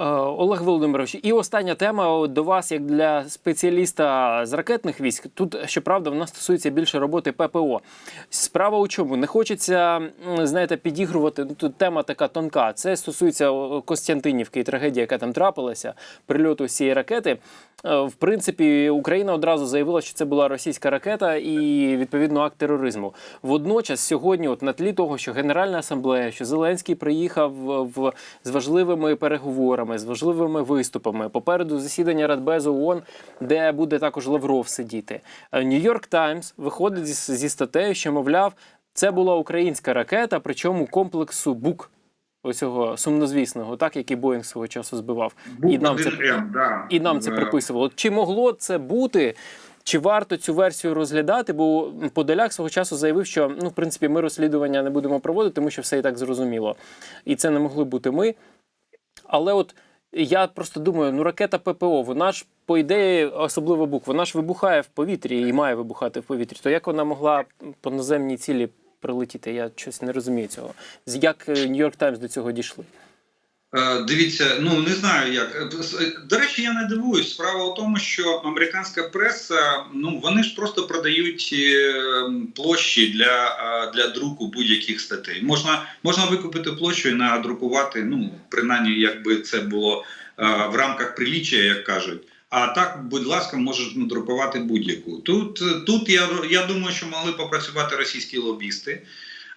Е, Олег Володимирович, і остання тема до вас, як для спеціаліста з ракетних військ. Тут, щоправда, вона стосується більше роботи ППО. Справа у чому? Не хочеться, знаєте, підігрувати. Ну, тут тема така тонка. Це стосується Костянтинівки і трагедії, яка там трапилася, прильоту цієї ракети. Е, В принципі, Україна одразу заявила, що це була російська ракета і відповідно акт тероризму. Водночас, сьогодні, от на тлі того, що Генеральна асамблея, що Зеленський приїхав в, в з важливими переговорами, з важливими виступами. Попереду засідання Радбезу ООН, де буде також Лавров сидіти. Нью-Йорк Таймс виходить зі, статтею, що мовляв, це була українська ракета, причому комплексу БУК. Оцього сумнозвісного, так який Боїнг свого часу збивав, Був і нам це 1М, да. і нам це приписувало. Чи могло це бути? Чи варто цю версію розглядати? Бо Подоляк свого часу заявив, що ну, в принципі, ми розслідування не будемо проводити, тому що все і так зрозуміло. І це не могли бути ми. Але от я просто думаю, ну ракета ППО, вона ж, по ідеї, особливо буква, вона ж вибухає в повітрі і має вибухати в повітрі. То як вона могла по наземній цілі прилетіти? Я щось не розумію цього. Як Нью-Йорк Таймс до цього дійшли? Е, Дивіться, ну не знаю як. Е, е, До речі, я не дивуюсь. Справа у тому, що американська преса, ну вони ж просто продають площі для, для друку будь-яких статей. Можна, можна викупити площу і надрукувати, ну, принаймні, якби це було в рамках приліччя, як кажуть. А так, будь ласка, можеш надрукувати будь-яку. Тут, тут я, я думаю, що могли попрацювати російські лобісти.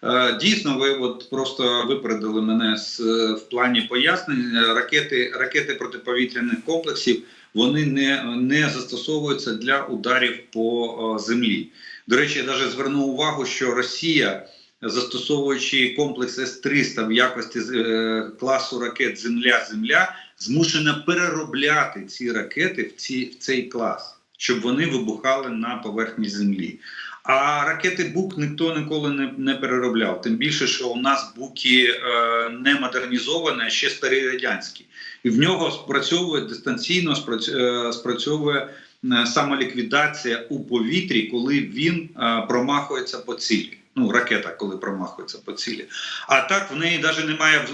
Е, Дійсно, ви от просто випередили мене з е, в плані пояснень. Ракети, ракети протиповітряних комплексів вони не, не застосовуються для ударів по землі. До речі, я навіть звернув увагу, що Росія, застосовуючи комплекс С-300 в якості е, класу ракет Земля-Земля, змушена переробляти ці ракети в, ці, в цей клас, щоб вони вибухали на поверхні землі. А ракети БУК ніхто ніколи не, не переробляв. Тим більше, що у нас буки е, не модернізовані, а ще старі радянські, і в нього спрацьовує дистанційно спраць- е, спрацьовує е, самоліквідація у повітрі, коли він е, промахується по цілі. Ну, ракета, коли промахується по цілі. А так в неї навіть немає е,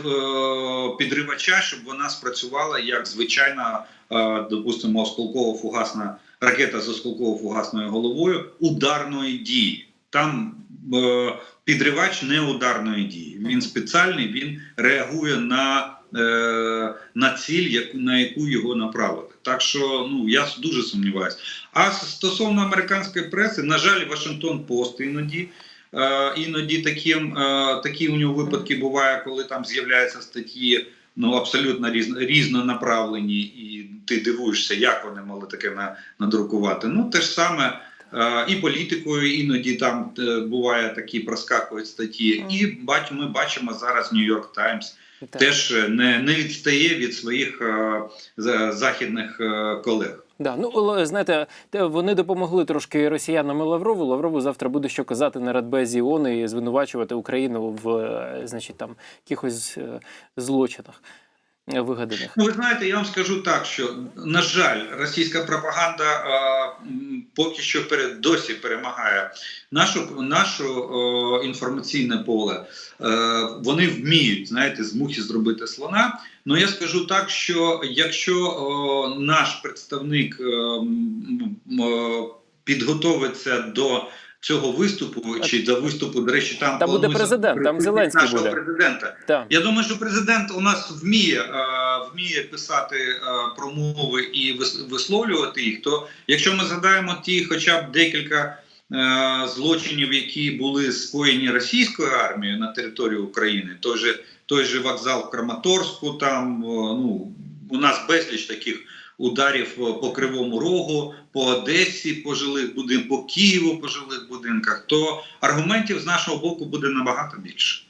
підривача, щоб вона спрацювала як звичайна, е, допустимо, осколково-фугасна ракета з осколково-фугасною головою ударної дії. Там е, підривач не ударної дії. Він спеціальний, він реагує на, е, на ціль, на яку його направити. Так що ну я дуже сумніваюся. А стосовно американської преси, на жаль, Вашингтон Пост іноді. Е, іноді таким, е, такі у нього випадки буває, коли там з'являються статті ну абсолютно різно, різнонаправлені, і ти дивуєшся, як вони могли таке на, надрукувати. Ну те ж саме е, і політикою іноді там буває такі проскакують статті. І бач, ми бачимо зараз Нью-Йорк Таймс Так. теж не, не відстає від своїх е, за- західних е, колег. Да, ну знаєте, вони допомогли трошки росіянам і Лаврову. Лаврову завтра буде що казати на Радбезі ООН і звинувачувати Україну в е, значить там якихось е, злочинах е, вигаданих. Ну, ви знаєте, я вам скажу так, що на жаль, російська пропаганда поки що перед досі перемагає нашу нашу о, інформаційне поле. Е, вони вміють, знаєте, з мухи зробити слона. Ну я скажу так, що якщо о, наш представник о, м, м, е, підготовиться до цього виступу, чи до виступу, до речі, там Там буде президент, там Зеленський нашого буде. президента. Так. Я думаю, що президент у нас вміє, е, вміє писати е, промови і вис- висловлювати їх. То якщо ми згадаємо ті, хоча б декілька е, злочинів, які були скоєні російською армією на території України, той же той же вокзал в Краматорську, там ну у нас безліч таких. Ударів по Кривому Рогу, по Одесі, по жилих будинках, по Києву, по жилих будинках, то аргументів з нашого боку буде набагато більше.